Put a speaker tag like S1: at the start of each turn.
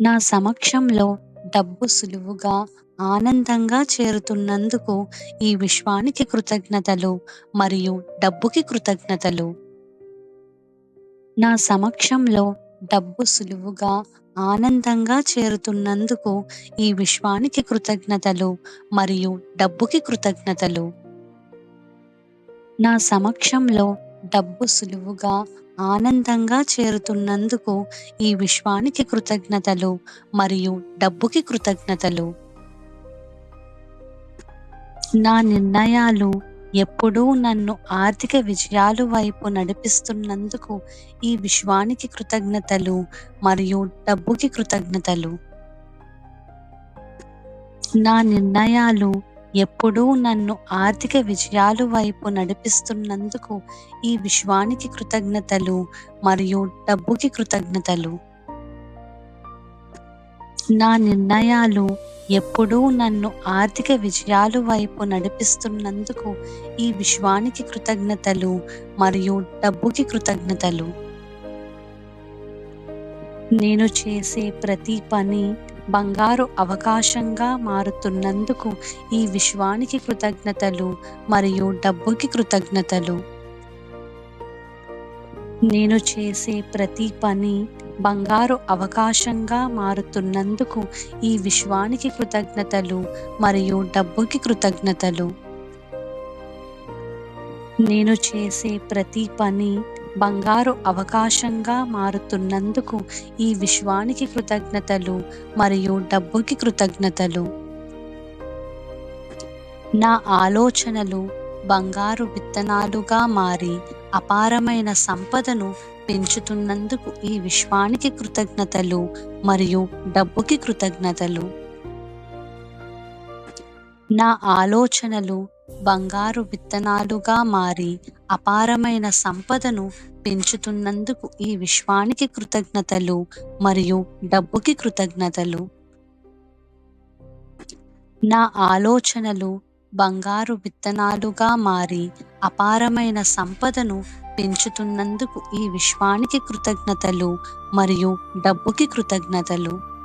S1: నా సమక్షంలో డబ్బు సులువుగా, ఆనందంగా చేరుతున్నందుకు ఈ విశ్వానికి కృతజ్ఞతలు మరియు డబ్బుకి కృతజ్ఞతలు. నా సమక్షంలో డబ్బు సులువుగా, ఆనందంగా చేరుతున్నందుకు ఈ విశ్వానికి కృతజ్ఞతలు మరియు డబ్బుకి కృతజ్ఞతలు. నా సమక్షంలో డబ్బు సులువుగా, ఆనందంగా చేరుతున్నందుకు ఈ విశ్వానికి కృతజ్ఞతలు మరియు డబ్బుకి కృతజ్ఞతలు. నా నిర్ణయాలు ఎప్పుడూ నన్ను ఆర్థిక విజయాలు వైపు నడిపిస్తున్నందుకు ఈ విశ్వానికి కృతజ్ఞతలు మరియు డబ్బుకి కృతజ్ఞతలు. నా నిర్ణయాలు ఎప్పుడూ నన్ను ఆర్థిక విజయాలు వైపు నడిపిస్తున్నందుకు ఈ విశ్వానికి కృతజ్ఞతలు మరియు డబ్బుకి కృతజ్ఞతలు. నా నిర్ణయాలు ఎప్పుడూ నన్ను ఆర్థిక విజయాలు వైపు నడిపిస్తున్నందుకు ఈ విశ్వానికి కృతజ్ఞతలు మరియు డబ్బుకి కృతజ్ఞతలు. నేను చేసే ప్రతి పని బంగారు అవకాశంగా మారుతున్నందుకు ఈ విశ్వానికి కృతజ్ఞతలు మరియు డబ్బుకి కృతజ్ఞతలు. నేను చేసే ప్రతి పని బంగారు అవకాశంగా మారుతున్నందుకు ఈ విశ్వానికి కృతజ్ఞతలు మరియు డబ్బుకి కృతజ్ఞతలు. నేను చేసే ప్రతి పని బంగారు అవకాశంగా మారుతున్నందుకు ఈ విశ్వానికి కృతజ్ఞతలు మరియు డబ్బుకి కృతజ్ఞతలు. నా ఆలోచనలు బంగారు విత్తనాలుగా మారి అపారమైన సంపదను పెంచుతున్నందుకు ఈ విశ్వానికి కృతజ్ఞతలు మరియు డబ్బుకి కృతజ్ఞతలు. నా ఆలోచనలు బంగారు విత్తనాలుగా మారి అపారమైన సంపదను పెంచుతున్నందుకు ఈ విశ్వానికి కృతజ్ఞతలు మరియు డబ్బుకి కృతజ్ఞతలు. నా ఆలోచనలు బంగారు విత్తనాలుగా మారి అపారమైన సంపదను పెంచుతున్నందుకు ఈ విశ్వానికి కృతజ్ఞతలు మరియు డబ్బుకి కృతజ్ఞతలు.